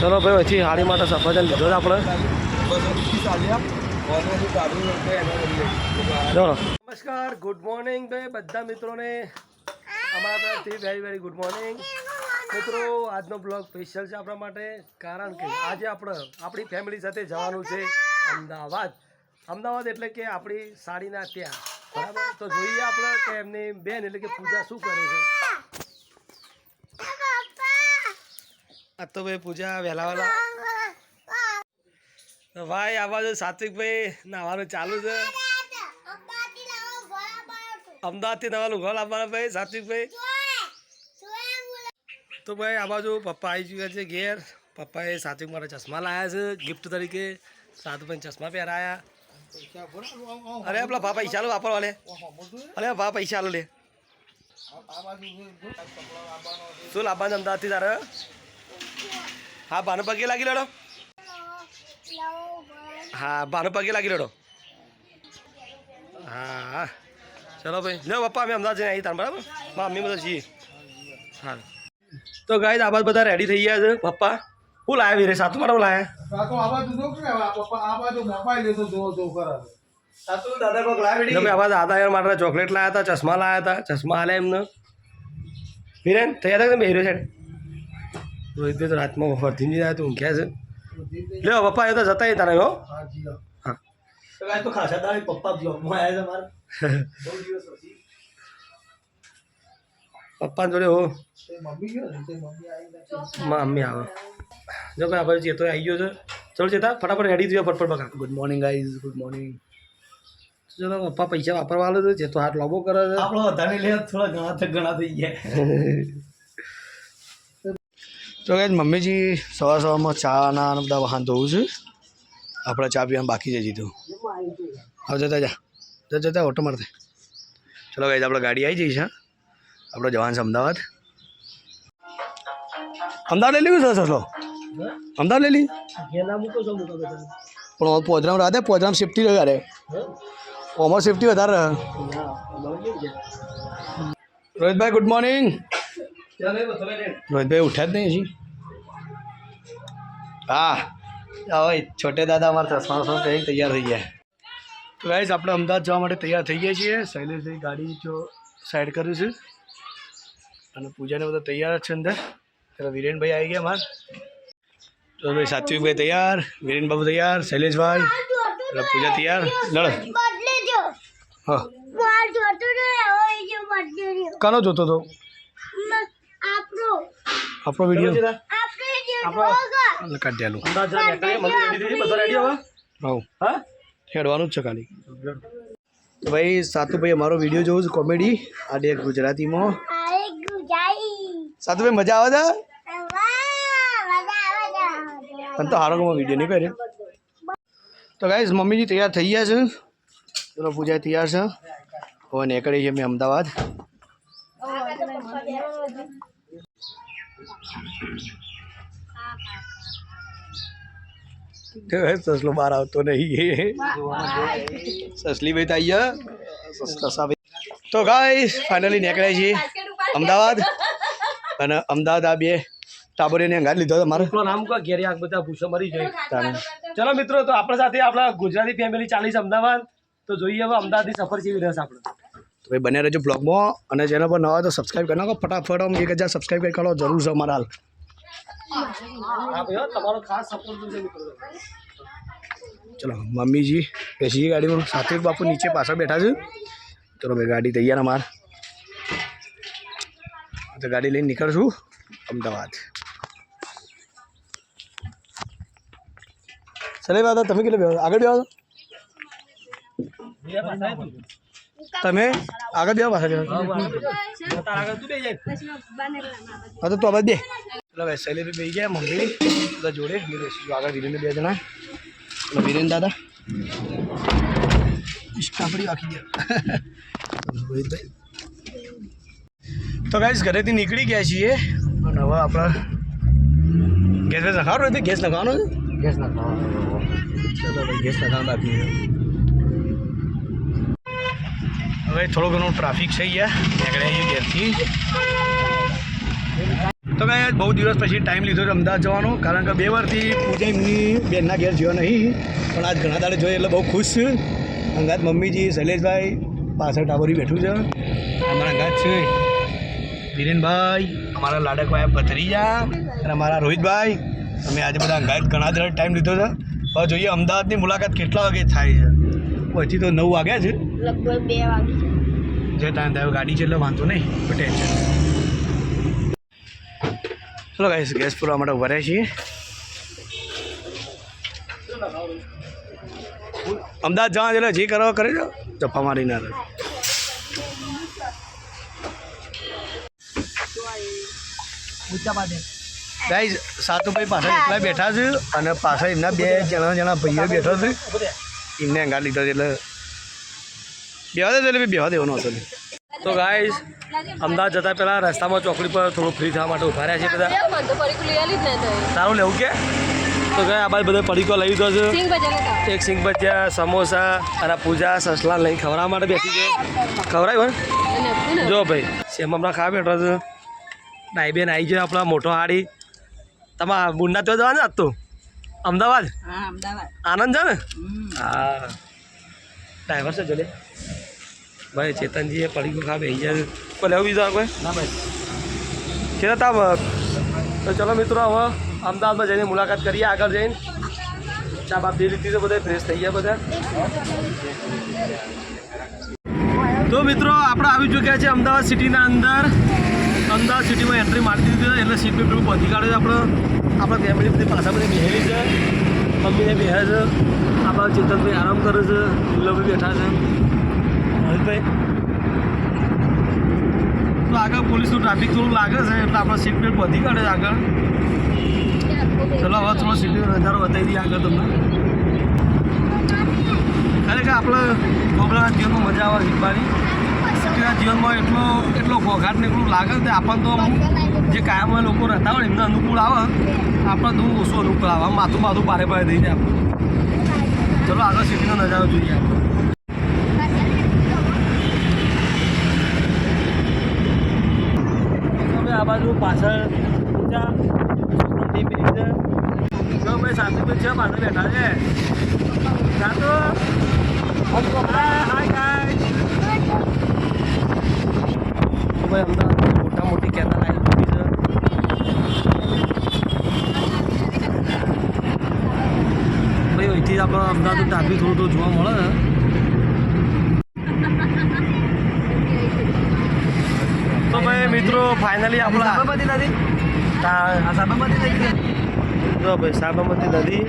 ચલો ભાઈ, પછી હાડી માટે સફરજન લીધો છે આપણે. ચલો. નમસ્કાર ગુડ મોર્નિંગ ભાઈ, બધા મિત્રોને. અમારા તરફથી વેરી વેરી ગુડ મોર્નિંગ મિત્રો, આજનો બ્લોગ સ્પેશિયલ છે આપણા માટે, કારણ કે આજે આપણે, આપણી ફેમિલી સાથે જવાનું છે અમદાવાદ. અમદાવાદ એટલે કે આપણી સાડીના ત્યાં. બરાબર? તો જોઈએ આપણે કે એમની બેન એટલે કે પૂજા શું કરે છે. આ તો ભાઈ પૂજા વહેલા વહેલા. ભાઈ, આ બાજુ સાત્વિકભાઈ નાવાનું ચાલુ છે. અમદાવાદથી નવાનું ઘર આવવાનું ભાઈ, સાત્વિકભાઈ. તો ભાઈ, આ બાજુ પપ્પા આવી ચૂક્યા છે ઘેર. પપ્પાએ સાત્વિક માટે ચશ્મા લાવ્યા છે ગિફ્ટ તરીકે. સાધુભાઈ ચશ્મા પહેરાયા. અરે, પેલા ભા પૈસા લો, વાપરવા લે. અરે ભા પૈસા લો લે. શું લાવવાનું અમદાવાદથી તારે? હા ભાનુ પગે લાગી લેડો. હા ભાનુ પગે લાગી લેડો. હા હા. ચલો ભાઈ. લો પપ્પા અમે અમદાવાદ જઈને આવી તાર બરાબર? મમ્મી બધા છીએ. હા. તો ગાય આ બાદ બધા રેડી થઈ ગયા છે. પપ્પા હું લાયા વીરે? સાતું મારો લાયા? ચોકલેટ લાયા હતા ચશ્મા લાયા હતા ચશ્મા હાલે એમને. વીરેન થયા હતા તમે હીરો સાઈડ રોહિતભાઈ તો રાતમાં ફરતી નહીં જાય તો ઊંઘ્યા છે? લ્યો પપ્પા એ તો જતા તારે હો. હા. તો ખાસા દાડે પપ્પા બ્લોગમાં આવ્યા છે મારા. બહુ દિવસ પછી. પપ્પા જોડે હો. મમ્મી આવી નથી માં મમ્મી આવે. જો ભાઈ આપણે ચેતો આવી ગયો છે. ચલો ચેતા ફટાફટ રેડી થયો ફટફટ બકા. Good morning guys good morning ચલો પપ્પા પૈસા વાપરવા આવ્યો છે ચેતો હાથ લોબો કરે છે. આપણો વધારે લે થોડા ઘણા ઘણા થઈ ગયા. તો ગાઈઝ મમ્મીજી સવાર સવારમાં ચા ના બધા વાહન ધોવું છે. આપણે ચા પીવાનું બાકી જઈ જીધું. હવે જતા જા. જતા જતા ઓટો મારતે. ચલો ગાઈઝ આપણે ગાડી આવી જઈશ, હા. આપણે જવાનું છે અમદાવાદ. અમદાવાદ લઈ લીધું સર સસલો અમદાવાદ લઈ લી ઘેલા મૂકો છો મૂકો બધા પણ પોદરામ રાતે પોદરામ સેફટી વધારે ઓમાં સેફટી વધારે રહે. રોહિતભાઈ ગુડ મોર્નિંગ રોહિતભાઈ ઉઠ્યા જ નહીં હજી? હા હવે છોટે દાદા અમારા ચશ્મા વસમા પહેરીને તૈયાર થઈ ગયા. તો ગાઈઝ આપણે અમદાવાદ જવા માટે તૈયાર થઈ ગયા છીએ. શૈલેષભાઈ ગાડી જો સાઈડ કર્યું છે. અને પૂજાને બધા તૈયાર જ છે અંદર. ત્યારે વિરેનભાઈ આવી ગયા માર તો ભાઈ સાત્વિકભાઈ તૈયાર વિરેન બાબુ તૈયાર શૈલેષભાઈ એટલે પૂજા તૈયાર. લડ. હા. કોનો જોતો ને હોય જો બદલેજો કાનો જોતો હતો આપણો વીડિયો આપણે કાઢી હવે હા હા? હેડવાનું જ છે ખાલી. તો ભાઈ સાતુભાઈ અમારો વીડિયો જોઉં છું કોમેડી આડે ગુજરાતીમાં. અરે ગુજાઈ સાતુભાઈ મજા આવે છે? વાહ મજા આવે તને તો હારો વીડિયો નહીં કર્યો. તો ગાઈઝ મમ્મીજી તૈયાર થઈ ગયા છે. પૂજા તૈયાર છે. હવે નીકળી છે મેં અમદાવાદ. સસલો બહાર આવતો નહીં. સસલી ભાઈ ગયા. ભાઈ તો ગાઈઝ ફાઇનલી નીકળ્યા છીએ. અમદાવાદ. અને અમદાવાદ આ બે ટાબોરીને અંગાત લીધો હતો મારો નામ કો ઘેરી આગ બધા ભૂસો મરી જાય. ચલો મિત્રો તો આપણા સાથે આપણા ગુજરાતી ફેમિલી ચાલીસ અમદાવાદ. તો જોઈએ હવે અમદાવાદની સફર કેવી રહેશે આપણે તો ભાઈ બને રહેજો બ્લોગમાં. અને જેના પર નવા તો સબસ્ક્રાઈબ કરી નાખો. ફટાફટ આમ એક હજાર સબસ્ક્રાઈબ કરી કાઢો. જરૂર છે અમારા હાલ. તમારો ખાસ સપોર્ટ ચલો, મમ્મીજી બેસી ગાડીમાં. સાથે બાપુ નીચે પાછળ બેઠા છે. ચલો, ભાઈ, ગાડી તૈયાર અમાર. તો ગાડી લઈને નીકળશું. અમદાવાદ. ચલે, દાદા, તમે કેટલે આગળ બેહો બે પાછા તું. તમે આગળ બેહો પાછળ બેહો તારા આગળ તું બેસી જાય હા તો તું આવાજ દે ચલો ભાઈ શૈલી બે ગયા મમ્મી બધા જોડે મેં બેસીશું આગળ વિરેન બે જણા અને વિરેન દાદા કાપડી વાંખી દે રોહિતભાઈ તો ગાઈસ ઘરેથી નીકળી ગયા છીએ અને હવે આપણા ગેસ વેસ નખાવાનો રોહિતભાઈ ગેસ નખાવાનો છે ગેસ નખાવાનો ચલો ભાઈ ગેસ નખાવાનું બાકી છે હવે થોડું ઘણું ટ્રાફિક છે અહીંયા. નીકળ્યા છીએ ઘેરથી. તો મેં બહુ દિવસ પછી ટાઈમ લીધો છે અમદાવાદ જવાનો, કારણ કે બે વર્ષથી પૂજા એમની બેનના ઘેર જ્યો નહીં. પણ આજ ઘણા દાડે જોઈએ એટલે બહુ ખુશ છે. અંગાત મમ્મીજી, શૈલેષભાઈ, પાછળ ટાબોરી બેઠું છે. અમારા અંગાત છે. ધીરેનભાઈ અમારા લાડકભાઈ ભત્રીજા અને અમારા રોહિતભાઈ. અમે આજે બધા અંગાત ઘણા દાડે ટાઈમ લીધો છે. હવે જોઈએ અમદાવાદની મુલાકાત કેટલા વાગે થાય છે. પછી તો નવ વાગ્યા છે. લગભગ બે વાગી જે ટાઈમ થયો ગાડી છે એટલે વાંધો નહીં કોઈ ટેન્શન ચલો ગાઈસ ગેસ પૂરવા માટે ઊભા રહ્યા છીએ. અમદાવાદ જવા એટલે જે કરવા કરે છો જફા મારી ના રહે ગાઈસ સાતુભાઈ પાછળ એકલા બેઠા છે અને પાછળ એમના બે જણા જણા ભાઈઓ બેઠા છે. એમને અંગાર લીધા છે એટલે બેવા દે એટલે બેવા દેવાનો હતો તો ગાઈઝ અમદાવાદ જતા પહેલા રસ્તામાં ચોકડી પર થોડું ફ્રી થવા માટે ઊભા રહ્યા છે બધા તારું લેવું કે તો ગયા આ બાજુ બધા પડીકો લઈ લીધો છે એક સિંગ ભજીયા સમોસા અને પૂજા સસલા લઈને ખવડાવવા માટે બેસી છે ખવડાવ્યું ને જો ભાઈ સેમ હમણાં ખાવા બેઠો છે ભાઈ બેન આવી ગયો આપણા મોટો હાડી તમારા બુંડા ત્યાં જવાનું આજ તો અમદાવાદ અમદાવાદ આનંદ છે ને હા ડ્રાઈવર છે જોડે ભાઈ ચેતનજીએ પડી ગયું ખાબે જાય કોઈ લેવું બીજું કોઈ ના ભાઈ. છે તાપ તો ચલો મિત્રો હવે અમદાવાદમાં જઈને મુલાકાત કરીએ આગળ જઈને. ચા બાપ જે લીધી તો બધા ફ્રેશ થઈ ગયા બધા. તો મિત્રો આપણે આવી ચૂક્યા છે અમદાવાદ સિટીના અંદર. અમદાવાદ સિટીમાં એન્ટ્રી મારી દીધી એટલે સીટ પેલું પહોંચી કાઢે છે આપણે. આપણા ફેમિલી બધી પાછા બધી બેહેલી છે. મમ્મીને બેહે છે. આપણા ચેતનભાઈ આરામ કરે છે. દુર્લભભાઈ બેઠા છે. મોહિતભાઈ તો આગળ પોલીસનું ટ્રાફિક થોડું લાગે છે, એટલે આપણે સીટ બેલ્ટ પહોંચી કાઢે આગળ. ચલો, હવે થોડો સીટીનો નજારો બતાવી દઈએ આગળ તમને. ખરેખર આપણે ગોગળાના જીવનમાં મજા આવે શીખવાની સિટીના જીવનમાં એટલો એટલો ઘોઘાટ ને એટલું લાગે છે, આપણને તો જે કાયમ લોકો રહેતા હોય એમને અનુકૂળ આવે. આપણને તો ઓછું અનુકૂળ આવે? માથું માથું ભારે પારે થઈ જાય ચલો, આગળ સિટીનો નજારો જોઈએ આપણે હવે આ બાજુ પાછળ ઊંચા ટીમ છે જો ભાઈ શાંતિભાઈ છે પાછળ બેઠા છે સાતો હાય હાય ગાઈસ તો ભાઈ અમદાવાદ મોટા મોટી કેનાલ આવી ચૂકી છે ભાઈ અહીંથી આપણે અમદાવાદનું ટ્રાફિક થોડું થોડું જોવા મળે ને તો ભાઈ મિત્રો ફાઇનલી આપણા સાબરમતી નદી? સાબરમતી નદી જો ભાઈ સાબરમતી નદી.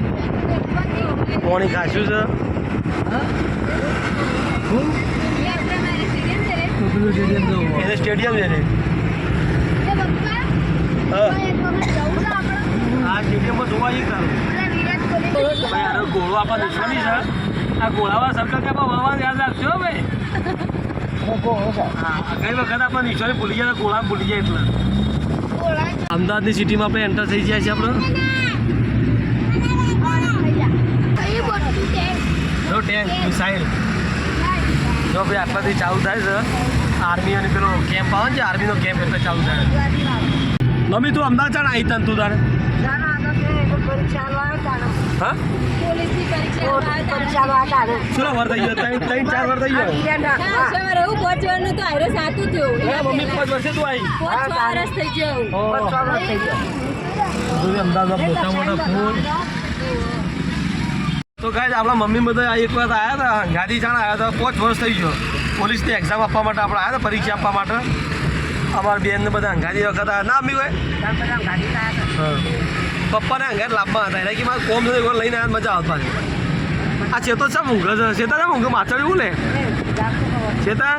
પાણી ખાસ્યું છે. એને સ્ટેડિયમ છે ને. હા. આ સ્ટેડિયમમાં જોવા ભાઈ આનો ગોળો આપણા દુશ્મની છે. આ ગોળાવા સર્કલ કે આપણે વળવાનું યાદ રાખજો હો ભાઈ. ગઈ વખત આપણે નિશાની ભૂલી ગયા ગોળા ભૂલી જાય એટલે અમદાવાદની સિટીમાં આપણે એન્ટર થઈ ગયા છીએ આપણે. જો ટેન્ક જો ભાઈ આટલાથી ચાલુ થાય છે. આર્મી અને પેલો કેમ્પ આવે ને, આર્મીનો કેમ્પ એટલે ચાલુ થાય. મમ્મી તું અમદાવાદ ચાલ આવી તને તું તારે. હા? પોલીસની પરીક્ષા શું વર થઈ ગયો ત્રણ ત્રણ ચાર વર થઈ ગયો. તો આયરો સાતું થયું. મમ્મી પાંચ વર્ષે તું આવી પાંચ છ વર્ષ થઈ ગયું. અમદાવાદમાં મોટા મોટા ફૂલ. તો કાંઈ આપણા મમ્મી બધા એક વાર આવ્યા હતા ગાડી જાણ આવ્યા હતા પાંચ વર્ષ થઈ ગયો. પોલીસની એક્ઝામ આપવા માટે આપણે આવ્યા હતા પરીક્ષા આપવા માટે. અમારા બેનને બધા અંગારી વખત આવ્યા ના અમ્મી ભાઈ હા. પપ્પાને અંગાર લાભમાં હતા. એટલે કે મારે કોમ થયું એકવાર લઈને આવ્યા મજા આવતા આ ચેતો છે ઊંઘ છે? ચેતા છે ઊંઘ માછળ એવું લે? ચેતા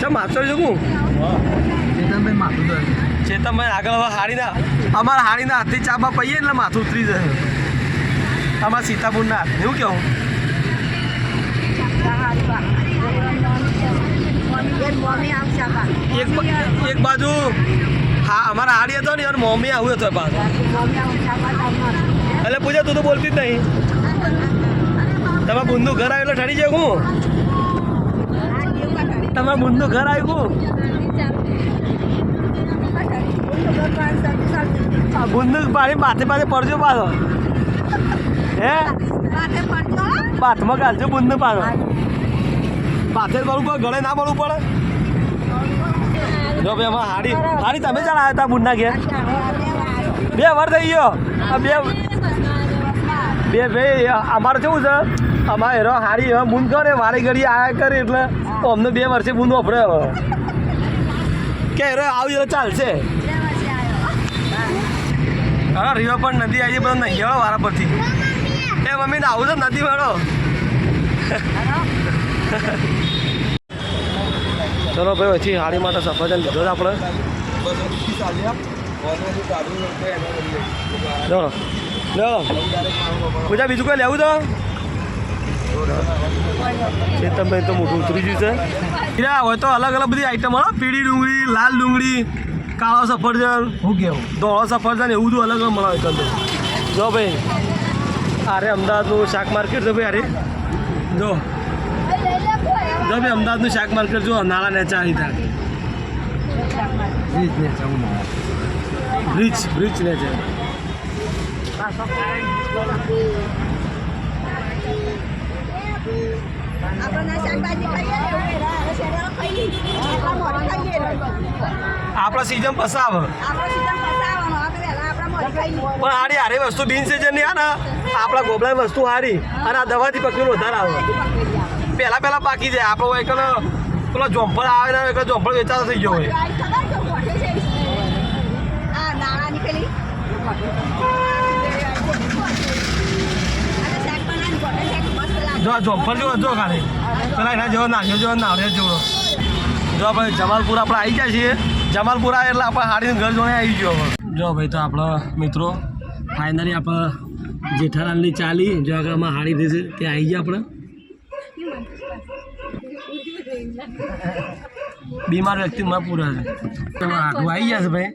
છે માછળ છે હું ચેતનભાઈ આગળ હવે હાડીના અમારા હાડીના હાથથી ચાબા પહીએ એટલે માથું ઉતરી જશે અમારા સીતાપુરના હાથ એવું કેવું એક બાજુ હા, અમારા હાડી હતો ને, યાર મમ્મી આવ્યો હતો પાછો. એટલે પૂજા, તું તો બોલતી જ નહીં. તમે બુંદુ ઘર આવ્યું એટલે ઠરી જાય હું? તમે બુંદુ ઘર આવ્યું બુંદુ પાણી માથે માથે પડજો પાછો. હે? બાથમાં ગાલજો બુંદુ પાછો. પાથે પડવું પડે ગળે ના પડવું પડે. જો ભાઈ એમાં હાડી હારી તમે જાણ આવ્યા હતા બુંદના ઘેર. બે વાર થઈ ગયો. આ બે બે ભાઈ અમારે કેવું છે? અમારે હેરો હારી હવે બુંદ કરે વારે ઘડી આયા કરે એટલે અમને બે વર્ષે બૂંદ વાપરે હવે. કે હેરો આવી ચાલશે. હા રીવા પણ નદી આવી બધા નહીં હવે વારા પરથી. એ મમ્મી આવું છે નદી વાળો. ચલો ભાઈ પછી હાડી માટે સફરજન લીધો છે આપણે. ચલો લો. પૂજા બીજું કંઈ લેવું તો? ચેતનભાઈ તો મોટું ઉતરી ગયું છે. હીરા હોય તો અલગ અલગ બધી આઈટમ હોય પીળી ડુંગળી લાલ ડુંગળી કાળો સફરજન હું કેવું? ધોળો સફરજન એવું બધું અલગ અલગ મળે હોય જો ભાઈ અરે અમદાવાદનું શાક માર્કેટ છે ભાઈ અરે જો. જો ભાઈ અમદાવાદનું શાક માર્કેટ જો નાળા નેચા અહીં બ્રિજ બ્રિજ ને છે આપણા સિઝન પસાવ પણ હારી હારી વસ્તુ બિન સિઝનની ને આપણા ગોબલા વસ્તુ હારી અને આ દવાથી પકડીને વધારે આવે. પહેલા પહેલા પાકી જાય. આપણો એક પેલો જોંફળ આવે ને એક જોંફળ વેચાતો થઈ ગયો હોય. જો જોંફળ જો જો ખાલી. પેલા એના જેવો નાખ્યો જેવો નાવડે જેવો જો ભાઈ જમાલપુર આપણે આવી ગયા છીએ. જમાલપુરા એટલે આપણે હાડીને ઘર જોડે આવી ગયો જો ભાઈ તો આપણા મિત્રો ફાઇનલી આપણે જેઠાલાલની ચાલી જો આગળ હાડી દીધી ત્યાં આવી ગયા આપણે. બીમાર વ્યક્તિ માં પૂરા છે તમે આટલું આવી ગયા છે ભાઈ?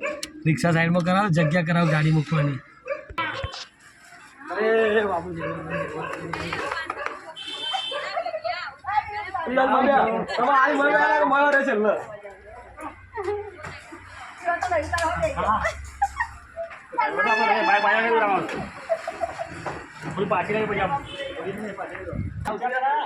રિક્ષા સાઈડમાં કરાવો જગ્યા કરાવો ગાડી મૂકવાની. અરે તમે આલી મને આલા કે મયો રહે છે લે હે બીજી ઓવા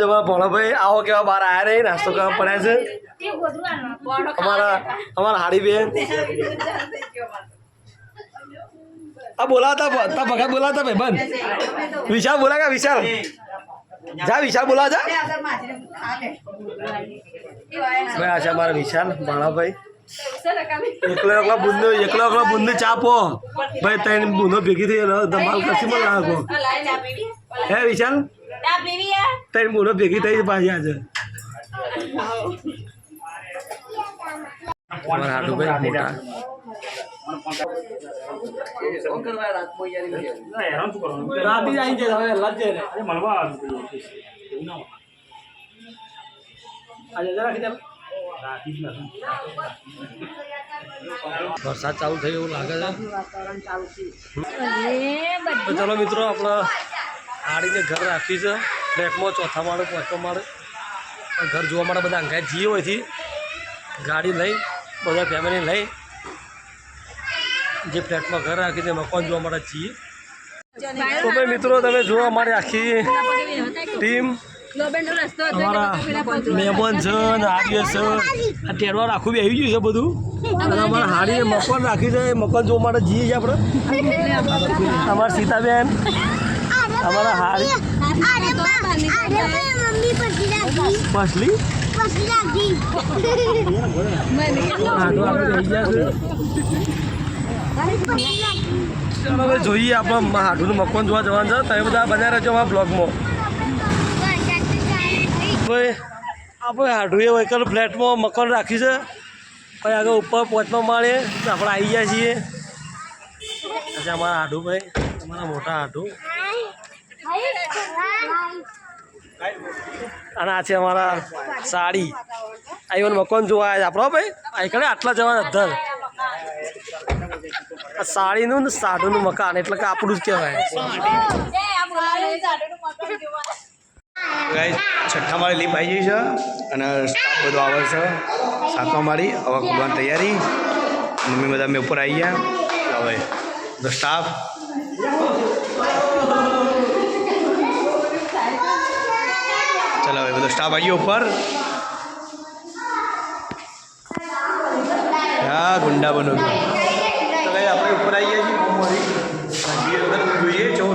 જવા આવો કેવા બહાર આવ્યા નહીં નાસ્તો કરવા પડ્યા છે. અમારા અમારા હાડી બેન. આ બોલાતા તા ભગત બોલાતા ભાઈ બંધ. વિશાલ બોલા કા વિશાલ? જા વિશાલ બોલા જા ભાઈ આ છે અમારા વિશાલ ભાણાભાઈ એકલો એકલો બુંદો એકલો એકલો બુંદો ચાપો ભાઈ તૈન બુંદો ભેગી થઈ ધમાલ કશી માં લાગો. હે વિશાલ? તૈન બુંદો ભેગી થઈ પાછી આજે. રાતી જ આવી જાય હવે લજે રે. આજે જરા કીધા વરસાદ ચાલુ થયો એવું લાગે છે? ચાલો મિત્રો આપણે આડીને ઘર રાખી છે. ફ્લેટમાં ચોથા માળે પાંચમા માળે. ઘર જોવા માટે બધા અંગાત જઈએ હોયથી ગાડી લઈ બધા ફેમિલી લઈ. જે ફ્લેટમાં ઘર રાખી તે મકાન જોવા માટે જઈએ તો ભાઈ મિત્રો તમે જોવા અમારી આખી ટીમ મહેમાન છે છે આ ટેરવાર આખું બી આવી ગયું છે બધું અને અમારા હાડી મકાન રાખી છે એ મકાન જોવા માટે જઈએ છીએ આપણે અમારા સીતાબેન અમારા હાડી પસલી છે જોઈએ આપણે હાડુનું મકાન જોવા જવાનું છે. તમે બધા બનાવી રહેજો અમારા બ્લોગમાં. ભાઈ, આપણે હાડુએ વહીકલ ફ્લેટમાં મકાન રાખ્યું છે. પછી આગળ ઉપર પહોંચવા માળે આપણે આવી ગયા છીએ. પછી અમારા હાડુભાઈ અમારા મોટા હાડુ. અને આ છે અમારા સાડી. આઈવન મકાન જોવા આપણો ભાઈ. અહીં આટલા જવાના અધર આ સાડીનું ને સાડુનું મકાન, એટલે કે આપણું જ કહેવાય. ગાઈસ છઠ્ઠા માળી લીપ આવી ગઈ છે અને સ્ટાફ બધો આવે છે. સાતમા માળી, હવા ખોલવાની તૈયારી. મમ્મી બધા મેં ઉપર આવી ગયા. હવે તો સ્ટાફ ચાલો હવે બધો સ્ટાફ આવી ગયો ઉપર. હા, ગુંડા બનો ગયો. તો આપણે ઉપર આવી ગયા છીએ જોઈએ જો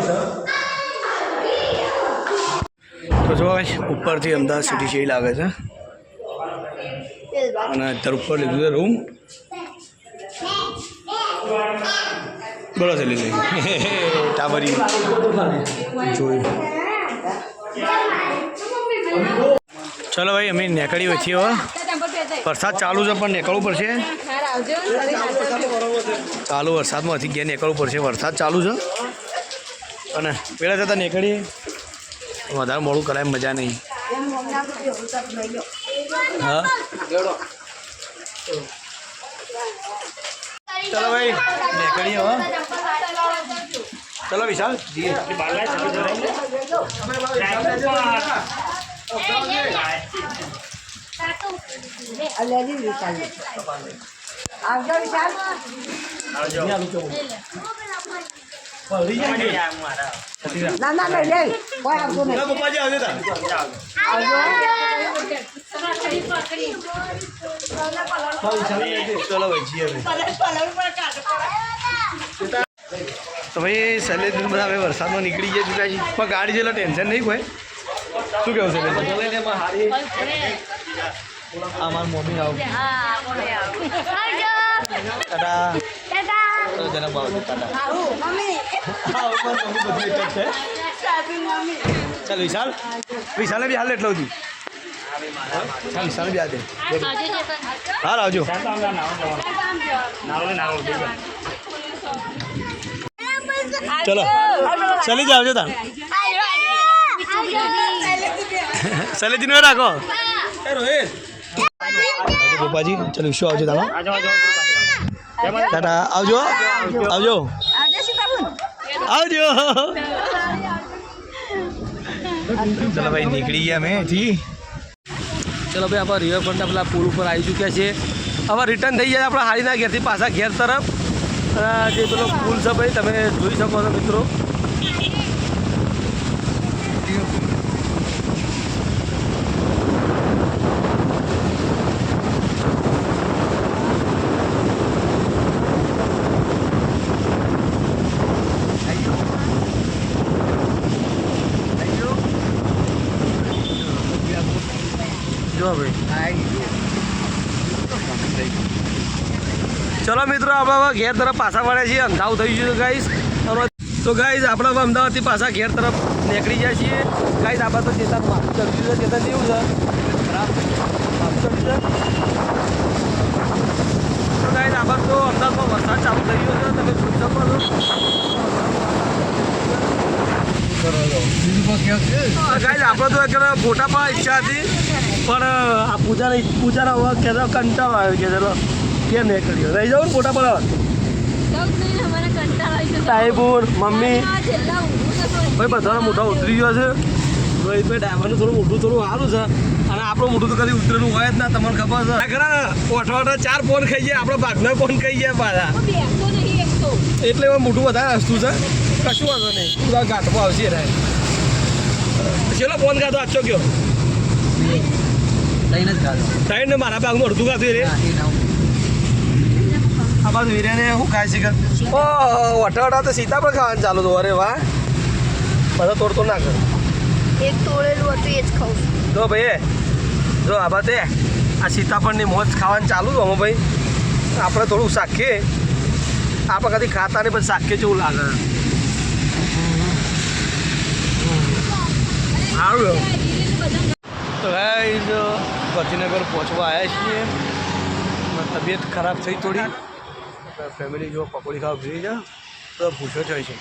જો ભાઈ, ઉપરથી અમદાવાદ સિટી જેવી લાગે છે. અને અત્યારે ઉપર લીધું છે રૂમ બોલો છે લીધું ટાબરી જોયું. ચલો ભાઈ, અમે નીકળી વચ્ચે હવે વરસાદ ચાલુ છે, પણ નીકળવું પડશે. ચાલુ વરસાદમાંથી ગયા નીકળવું પડશે. વરસાદ ચાલુ છે. અને પેલા જતાં નીકળીએ. વધારે મોડું કરાય મજા નહીં. હા? ચલો ભાઈ નીકળીએ હવે ચલો વિશાલ. આવજો વિશાલ. આવજો. તા ચલો ભાઈ જીએ તો ભાઈ શૈલેષ બધા હવે વરસાદમાં નીકળી ગયા ચૂક્યા છીએ પણ ગાડી જેટલા ટેન્શન નહીં કોઈ શું કેવું શૈલેષ આ મારી મમ્મી આવું. ટાટા ચલો વિશાલ. વિશાલે બી હાલ એટલો હતી ચાલ વિશાલ બી હાલ હાલ આવજો. ચલો. ચલી જાવ છો તાર. શૈલેજી નો રાખો. પપ્પાજી ચલો વિશ્વ આવજો તારો. ટાટા. આવજો. આવજો. આવજો. ચલો ભાઈ નીકળી ગયા મેં અહીંથી ચલો ભાઈ આપણે રિવરફ્રન્ટ પેલા પુલ ઉપર આવી ચૂક્યા છે હવે રિટર્ન થઈ જાય આપણે હારીના ઘેરથી પાછા ઘેર તરફ. જે પેલો પુલ છે ભાઈ તમે જોઈ શકો છો મિત્રો જો ભાઈ ચલો મિત્રો ઘેર તરફ પાછા વળ્યા છીએ. અંધાવું થઈ ગયું ગાઈસ તો ગાઈઝ આપણે હવે અમદાવાદથી પાછા ઘેર તરફ નીકળી જાય છીએ. ગાઈસ આપણે તો ચેતન માથું ચડ્યું છે ચેતન કેવું છે? છે. તો ગાઈઝ આપણે તો અમદાવાદમાં વરસાદ ચાલુ થઈ ગયો છે. તમે જોઈ શકો છો. આપણે તો એક ફોટા પણ ઈચ્છા હતી, પણ, આ પૂજાને પૂજાના હવે કહેતા કંટાળો આવ્યો કે ચલો. કેમ નહીં કર્યો? રહી જાવ ને મોટા પાડવા ટાઈપુર મમ્મી. ભાઈ બધાનો મોઢા ઉતરી ગયો છે. ભાઈ ભાઈ ડાયમંડનું થોડું મોઢું થોડું સારું છે. અને આપણું મોટું તો કદી ઉતરેલું હોય જ ના તમને ખબર છે. ખરા ઓઠવાઠા ચાર ફોન ખાઈ જાય આપણો ભાગના ફોન ખાઈ જાય પાછા. એટલે એમાં મોઢું વધારે હસતું છે. કશું વાંધો નહીં. બધા ગાંઠમાં આવશે રે ચલો ફોન ખાધો આચો ગયો. ત્રણ ને મારા ભાગમાં અડધું ખાધું રે. આ બાજુ વીરેને શું ખાય છે ઓ વટા વટા તો સીતા પણ ખાવાનું ચાલુ તો અરે વાહ. બધા તોડ તો ના કર. એક તોડેલું હતું એ જ ખાઉં જો ભાઈ જો આ બાતે આ સીતાફળની મોજ ખાવાનું ચાલુ તો અમે ભાઈ. આપણે થોડું શાખીએ આપણે કદી ખાતા નહીં પણ શાખીએ જેવું લાગે. સારું તો ગાઈઝ ગાંધીનગર પહોંચવા આવ્યા છીએ. તબિયત ખરાબ થઈ થોડી. ફેમિલી જો પકોડી ખાવા ફ્રી છે તો ભૂસો થાય છે.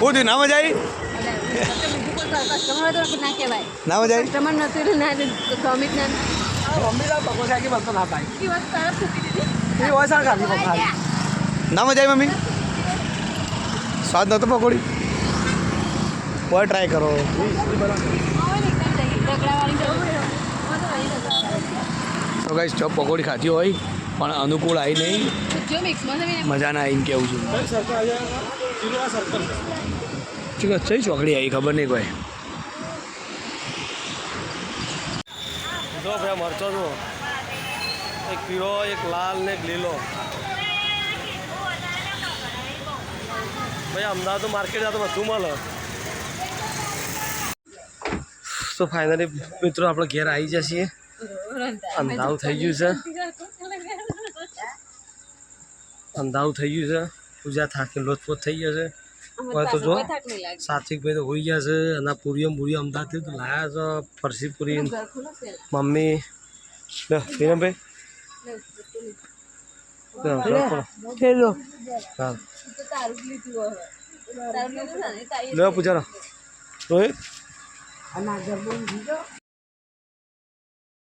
હું ના મજા આવી ના મજા આવી કસ્ટમર નથી ના ગમિત ના મમ્મી તો પકોડી ખાકી બનતો ના ભાઈ એ હોય સાર ખાધી પકોડી ના મજા આવી મમ્મી. સ્વાદ નહોતો પકોડી. કોઈ ટ્રાય કરો. તો ગાઈસ જો પકોડી ખાધી હોય પણ અનુકૂળ આવી નહીં. મજા ના આવીને કેવું છું? ચીકર છે? ચોકડી આવી ખબર નહીં કોઈ. જો ભાઈ મરચો જુઓ. એક પીળો એક લાલ ને એક લીલો. ભાઈ અમદાવાદ તો માર્કેટ જાય તો બધું મળે. તો ફાઇનલી મિત્રો આપણે ઘેર આવી છીએ. અંધારું થઈ ગયું છે. અંધારું થઈ ગયું છે. પૂજા થાકી લોથપોથ થઈ ગયો છે. હવે તો જો સાત્વિકભાઈ તો હોઈ ગયા છે અને પૂરીઓ પૂરીઓ અમદાવાદથી તો લાયા છે ફરસી પૂરી મમ્મી વિરમભાઈ લે, પૂજા રોહિત.